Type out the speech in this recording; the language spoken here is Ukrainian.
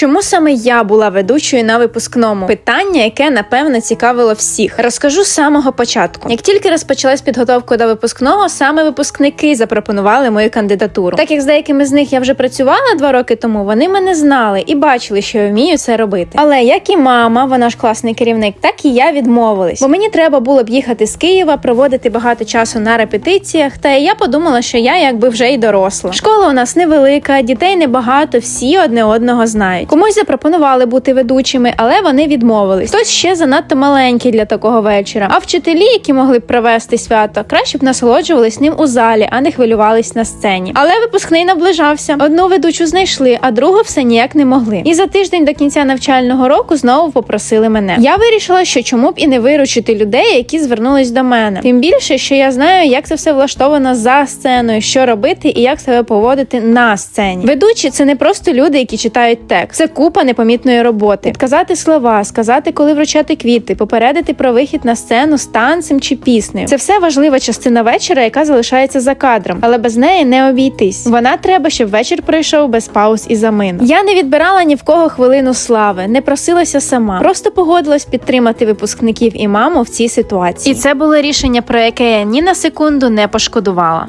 Чому саме я була ведучою на випускному? Питання, яке напевно цікавило всіх. Розкажу з самого початку. Як тільки розпочалась підготовка до випускного, саме випускники запропонували мою кандидатуру. Так як з деякими з них я вже працювала два роки тому, вони мене знали і бачили, що я вмію це робити. Але як і мама, вона ж класний керівник, так і я відмовилась, бо мені треба було б їхати з Києва, проводити багато часу на репетиціях. Та я подумала, що я якби вже й доросла. Школа у нас невелика, дітей небагато, всі одне одного знають. Комусь запропонували бути ведучими, але вони відмовились. Хтось ще занадто маленький для такого вечора. А вчителі, які могли б провести свято, краще б насолоджувались ним у залі, а не хвилювались на сцені. Але випускний наближався. Одну ведучу знайшли, а другу все ніяк не могли. І за тиждень до кінця навчального року знову попросили мене. Я вирішила, що чому б і не виручити людей, які звернулись до мене. Тим більше, що я знаю, як це все влаштовано за сценою, що робити і як себе поводити на сцені. Ведучі це не просто люди, які читають текст. Це купа непомітної роботи. Підказати слова, сказати, коли вручати квіти, попередити про вихід на сцену з танцем чи піснею. Це все важлива частина вечора, яка залишається за кадром, але без неї не обійтись. Вона треба, щоб вечір пройшов без пауз і замин. Я не відбирала ні в кого хвилину слави, не просилася сама, просто погодилась підтримати випускників і маму в цій ситуації. І це було рішення, про яке я ні на секунду не пошкодувала.